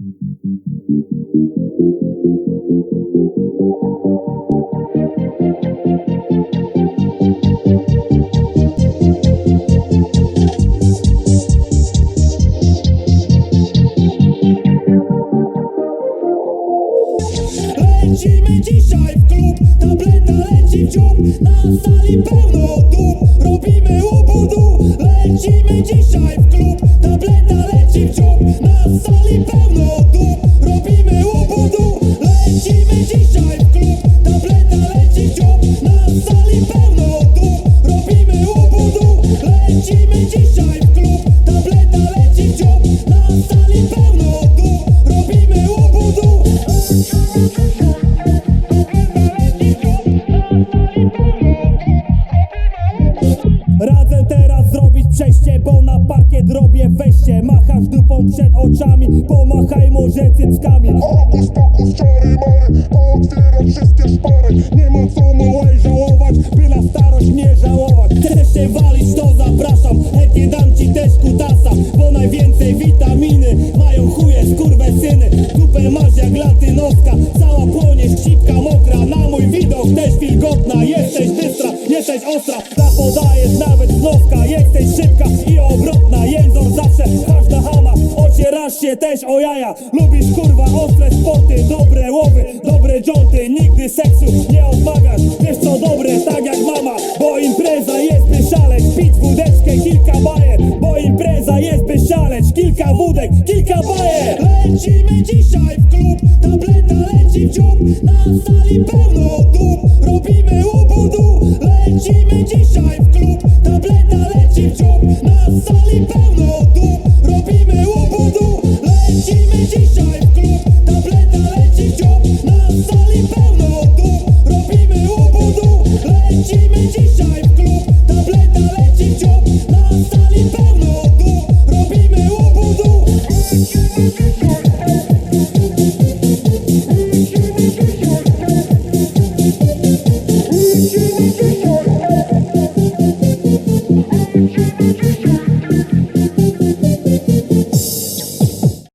Lecimy dzisiaj w klub, tableta leci w dziób Na sali pełno dup, robimy łubudu Lecimy dzisiaj w klub, tableta leci w dziób Na sali pełno Radzę teraz zrobić przejście, bo na parkiet robię wejście. Machasz dupą przed oczami, pomachaj może cyckami. Hokus pokus, czary mary, pootwieram wszystkie szpary. Nie ma co małej żałować, by na starość nie żałować Się walić, to zapraszam. Chętnie dam ci też kutasa Bo najwięcej witaminy mają chuje syny. Dupę masz jak latynoska Cała płoniesz, sipka mokra. Na mój widok też wilgotna Jesteś bystra, jesteś ostra. Zapodajesz nawet z noska Jesteś szybka i obrotna. Jęzor zawsze, każda hama Ocierasz się też o jaja. Lubisz kurwa ostre sporty Dobre łowy, dobre dżonty. Nigdy seksu nie odmawiasz Wiesz jest by szaleć Kilka wódek, kilka bajer Lecimy dzisiaj w klub Tableta leci w dziób. Na sali pełno dup Robimy łubudu Lecimy dzisiaj w klub Tableta leci w dziób. Na sali pełno dup Robimy łubudu Lecimy dzisiaj w klub Tableta leci w dziób. Na sali pełno dup Robimy łubudu Lecimy dzisiaj w klub